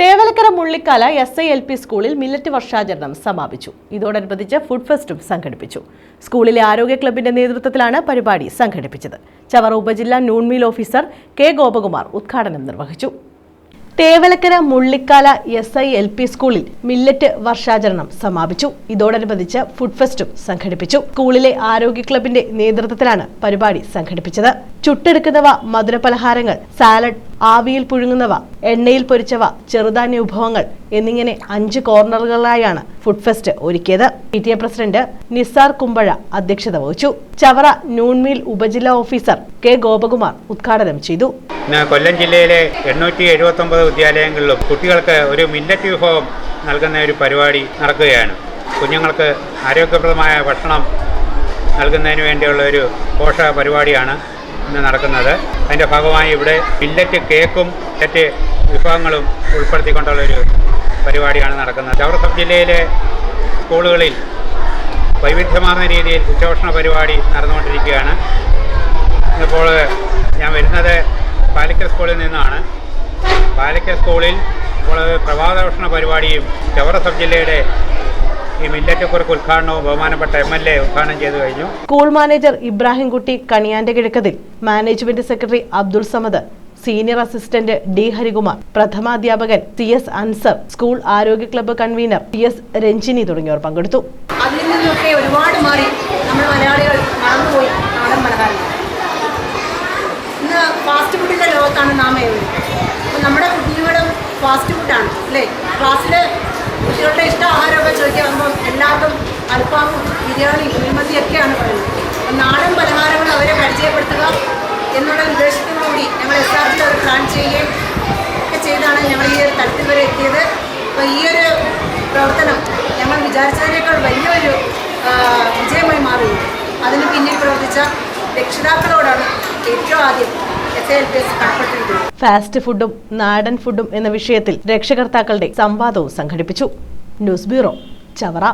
Thevalakkara Mullikkala S I L P സ്കൂളിൽ millet വർഷാചരണം സമാപിച്ചു. ഇതോടനുബന്ധിച്ച് ഫുഡ് ഫെസ്റ്റും സംഘടിപ്പിച്ചു. സ്കൂളിലെ ആരോഗ്യ ക്ലബിന്റെ നേതൃത്വത്തിലാണ് പരിപാടി സംഘടിപ്പിച്ചത്. ചവറ ഉപജില്ലാ നൂൺമീൽ ഓഫീസർ കെ ഗോപകുമാർ ഉദ്ഘാടനം നിർവഹിച്ചു. Thevalakkara Mullikkala S I L P സ്കൂളിൽ മില്ലറ്റ് വർഷാചരണം സമാപിച്ചു. ഇതോടനുബന്ധിച്ച് ഫുഡ് ഫെസ്റ്റും സംഘടിപ്പിച്ചു. സ്കൂളിലെ ആരോഗ്യ ക്ലബിന്റെ നേതൃത്വത്തിലാണ് പരിപാടി സംഘടിപ്പിച്ചത്. ചുട്ടെടുക്കുന്നവ മധുരപലഹാരങ്ങൾ സാലഡ് ആവിയിൽ പുഴുങ്ങുന്നവ എണ്ണയിൽ പൊരിച്ചവ ചെറുധാന്യ വിഭവങ്ങൾ എന്നിങ്ങനെ അഞ്ച് കോർണറുകളായാണ് ഫുഡ് ഫെസ്റ്റ് ഒരുക്കിയത്. P T A president Nisar Kumbazha അധ്യക്ഷത വഹിച്ചു. ചവറ നൂൺമീൽ ഉപജില്ലാ ഓഫീസർ കെ ഗോപകുമാർ ഉദ്ഘാടനം ചെയ്തു. കൊല്ലം ജില്ലയിലെ എണ്ണൂറ്റി എഴുപത്തി ഒമ്പത് വിദ്യാലയങ്ങളിലും കുട്ടികൾക്ക് ഒരു മില്ലറ്റ് വിഭവം നൽകുന്ന ഒരു പരിപാടി നടക്കുകയാണ്. കുഞ്ഞുങ്ങൾക്ക് ആരോഗ്യപ്രദമായ ഭക്ഷണം നൽകുന്നതിന് വേണ്ടിയുള്ള ഒരു പോഷക പരിപാടിയാണ് ഇന്ന് നടക്കുന്നത്. അതിന്റെ ഭാഗമായി ഇവിടെ മില്ലറ്റ് കേക്കും മറ്റ് വിഭവങ്ങളും ഉൾപ്പെടുത്തിക്കൊണ്ടുള്ള ഒരു പരിപാടിയാണ് നടക്കുന്നത്. സബ് ജില്ലയിലെ സ്കൂളുകളിൽ വൈവിധ്യമാർന്ന രീതിയിൽ ഉച്ചഭക്ഷണ പരിപാടി നടന്നുകൊണ്ടിരിക്കുകയാണ്. ഇന്നിപ്പോൾ ഞാൻ വരുന്നത് പാലിക്കൽ സ്കൂളിൽ നിന്നാണ്. പാലിക്കൽ സ്കൂളിൽ ഇപ്പോൾ പ്രഭാത ഭക്ഷണ പരിപാടിയും ചവറ ജില്ലയുടെ മില്ലറ്റക്കുറിക്ക് ഉദ്ഘാടനവും ബഹുമാനപ്പെട്ട എം എൽ എ ഉദ്ഘാടനം ചെയ്തു കഴിഞ്ഞു. സ്കൂൾ മാനേജർ ഇബ്രാഹിംകുട്ടി കണിയാന്റെ കിഴക്കതിൽ management secretary Abdul Samad senior assistant D Harikumar പ്രഥമാധ്യാപകൻ C S Ansar school ആരോഗ്യ club convener P S Ranjini തുടങ്ങിയവർ പങ്കെടുത്തു. അതിൽ നിന്നൊക്കെ ഒരുപാട് മാറി നമ്മൾ മലയാളികൾ മറന്നുപോയി നാടൻ പലഹാരം ഇന്ന് ഫാസ്റ്റ് ഫുഡിന്റെ ലോകത്താണ് നാം നമ്മുടെ കുഞ്ഞുങ്ങളും ഫാസ്റ്റ് ഫുഡാണ് അല്ലേ? ക്ലാസ്സിൽ കുട്ടികളുടെ ഇഷ്ട ആഹാരമൊക്കെ ചോദിക്കാൻ വരുമ്പോൾ എല്ലാവർക്കും അൽഫാമും ബിരിയാണി കുഴിമന്തിയൊക്കെയാണ് പറയുന്നത്. അപ്പം നാടൻ പലഹാരങ്ങൾ അവരെ പരിചയപ്പെടുത്തുക എന്നുള്ള ഉദ്ദേശത്തോടുകൂടി ഞങ്ങൾ എസ് ആർ ജിയിൽ അവർ പ്ലാൻ ചെയ്യുകയും ഒക്കെ ചെയ്താണ് ഞങ്ങൾ ഈ ഒരു തലത്തിൽ വരെ എത്തിയത്. അപ്പോൾ ഈ ഒരു പ്രവർത്തനം ഞങ്ങൾ വിചാരിച്ചതിനേക്കാൾ വലിയൊരു വിജയമായി മാറി അതിന് പിന്നിൽ പ്രവർത്തിച്ച രക്ഷിതാക്കളോടാണ് ഏറ്റവും ആദ്യം ഫാസ്റ്റ് ഫുഡും നാടൻ ഫുഡും എന്ന വിഷയത്തിൽ രക്ഷകർത്താക്കളുടെ സംവാദവും സംഘടിപ്പിച്ചു. News bureau Chavara.